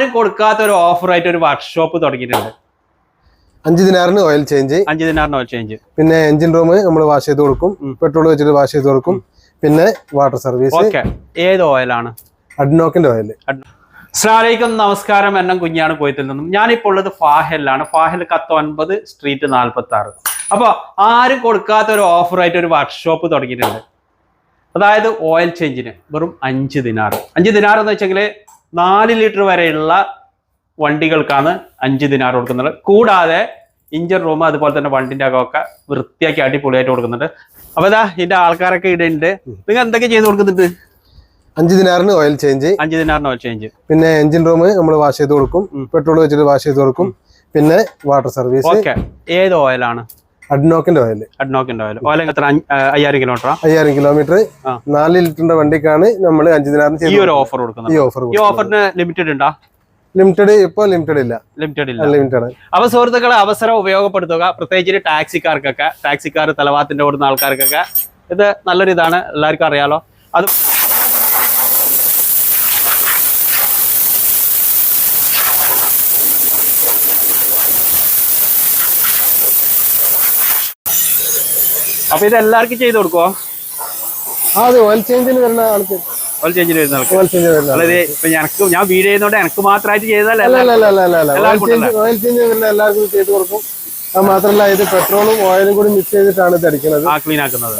ആരും കൊടുക്കാത്ത ഒരു ഓഫറായിട്ട് ഒരു വർക്ക്ഷോപ്പ് തുടങ്ങിയിട്ടുണ്ട്. അഞ്ച് ദിനാറിന് ഓയിൽ ചേഞ്ച് അഞ്ച് ദിനാറിന് ഓയിൽ ചേഞ്ച് പിന്നെ എഞ്ചിൻ റൂം നമ്മൾ വാഷ് ചെയ്ത് കൊടുക്കും. പെട്രോൾ വെച്ചിട്ട് വാഷ് ചെയ്ത് കൊടുക്കും. പിന്നെ വാട്ടർ സർവീസ് ഏത് ഓയിലാണ് അഡ്നോക്കിന്റെ ഓയിൽ സ്ലാലേക്കും നമസ്കാരം. എന്നെ കുഞ്ഞാണ് കോയത്തിൽ നിന്നും. ഞാനിപ്പോൾ ഉള്ളത് ഫാഹലിലാണ്. ഫാഹൽ കത്ത് ഒൻപത് സ്ട്രീറ്റ് നാൽപ്പത്തി ആറ് അപ്പോൾ ആരും കൊടുക്കാത്ത ഒരു ഓഫറായിട്ട് ഒരു വർക്ക്ഷോപ്പ് തുടങ്ങിയിട്ടുണ്ട്. അതായത് ഓയിൽ ചേഞ്ചിന് വെറും അഞ്ച് ദിനാറ്. അഞ്ച് ദിനാർ എന്ന് വെച്ചെങ്കിൽ നാല് ലിറ്റർ വരെയുള്ള വണ്ടികൾക്കാണ് അഞ്ച് ദിനാർ കൊടുക്കുന്നത്. കൂടാതെ ഇഞ്ചർ റൂം അതുപോലെ തന്നെ വണ്ടിന്റെ അകമൊക്കെ വൃത്തിയാക്കി അടിപൊളിയായിട്ട് കൊടുക്കുന്നുണ്ട്. അപ്പൊ ഇതാ ഇതിന്റെ ആൾക്കാരൊക്കെ ഇടുന്നുണ്ട് നിങ്ങൾ എന്തൊക്കെ ചെയ്ത് കൊടുക്കുന്നുണ്ട്? അഞ്ച് ദിനാറിന് ഓയിൽ ചേഞ്ച് അഞ്ച് ദിനാറിന് ഓയിൽ ചേഞ്ച് പിന്നെ എഞ്ചിൻ റൂം നമ്മൾ വാഷ് ചെയ്ത് കൊടുക്കും. പെട്രോൾ വെച്ചിട്ട് വാഷ് ചെയ്ത് കൊടുക്കും. പിന്നെ വാട്ടർ സർവീസ് ഓക്കെ ഏത് ഓയിലാണ് അഡ്നോക്കിന്റെ ഓയിൽ അഡ്നോക്കിന്റെ ഓയിൽ ഓയിൽ എത്ര? അയ്യായിരം കിലോമീറ്റർ അയ്യായിരം കിലോമീറ്റർ. നാല് ലിറ്ററിന്റെ വണ്ടിക്കാണ് നമ്മൾ അഞ്ചു ദിനാറിന് ഈ ഒരു ഓഫർ കൊടുക്കുന്നത്. ഈ ഓഫർ ഈ ഓഫറിന് ലിമിറ്റഡ് ഉണ്ടോ? ലിമിറ്റഡ് ഇപ്പൊ ലിമിറ്റഡ് ഇല്ല. ലിമിറ്റഡ് ഇല്ല. ലിമിറ്റഡ് അപ്പൊ സുഹൃത്തുക്കളെ അവസരം ഉപയോഗപ്പെടുത്തുക. പ്രത്യേകിച്ച് ടാക്സിക്കാർക്കൊക്കെ ടാക്സിക്കാർ തലവാത്തിന്റെ ഓടുന്ന ആൾക്കാർക്കൊക്കെ. ഇത് നല്ലൊരു ഇതാണ് എല്ലാവർക്കും അറിയാലോ. അത് അപ്പൊ ഇത് എല്ലാവർക്കും ചെയ്ത് കൊടുക്കുവോ? ആ അത് ഓയിൽ ചേഞ്ചിന് വരുന്ന ആൾക്ക്. ഓയിൽ ചേഞ്ചിന് വരുന്ന ആൾക്ക്. ഓയിൽ ചേഞ്ച് വരുന്ന ആൾക്ക്. അതായത് ഇപ്പൊ ഞങ്ങൾക്ക് ഞാൻ വീഡിയോ ചെയ്യുന്നോണ്ട് എനിക്ക് മാത്രമായിട്ട് ഓയിൽ എല്ലാവർക്കും ചേഞ്ച് ഓയിൽ വരുന്ന എല്ലാവർക്കും ചെയ്ത് കൊടുക്കും. അത് മാത്രമല്ല ഇത് പെട്രോളും ഓയിലും കൂടി മിക്സ് ചെയ്തിട്ടാണ് ഇത് അടിക്കുന്നത്. ആ ക്ലീൻ ആക്കുന്നത്.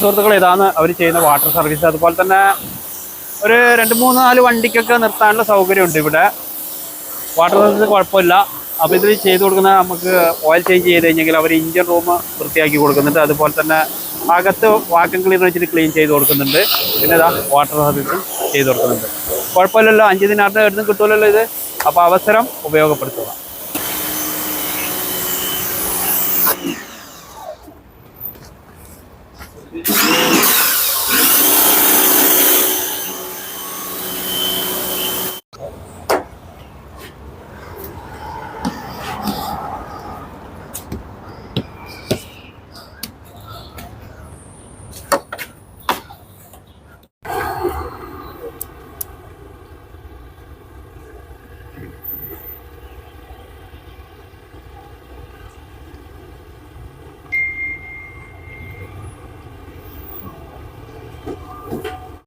സുഹൃത്തുക്കൾ ഇതാണ് അവർ ചെയ്യുന്ന വാട്ടർ സർവീസ് അതുപോലെ തന്നെ ഒരു രണ്ട് മൂന്ന് നാല് വണ്ടിക്കൊക്കെ നിർത്താനുള്ള സൗകര്യമുണ്ട് ഇവിടെ. വാട്ടർ സർവീസ് കുഴപ്പമില്ല. അപ്പോൾ ഇതിൽ ചെയ്ത് കൊടുക്കുന്ന നമുക്ക് ഓയിൽ ചേഞ്ച് ചെയ്ത് കഴിഞ്ഞെങ്കിൽ അവർ ഇഞ്ചിൻ റൂം വൃത്തിയാക്കി കൊടുക്കുന്നുണ്ട്. അതുപോലെ തന്നെ അകത്ത് വാക്കം ക്ലീനർ വെച്ചിട്ട് ക്ലീൻ ചെയ്ത് കൊടുക്കുന്നുണ്ട്. പിന്നെ ഇതാ വാട്ടർ സർവീസും ചെയ്ത് കൊടുക്കുന്നുണ്ട്. കുഴപ്പമില്ലല്ലോ? അഞ്ച് ദിനാറിന്റെ അടുത്ത് കിട്ടുമല്ലോ ഇത്? അപ്പോൾ അവസരം ഉപയോഗപ്പെടുത്തുക.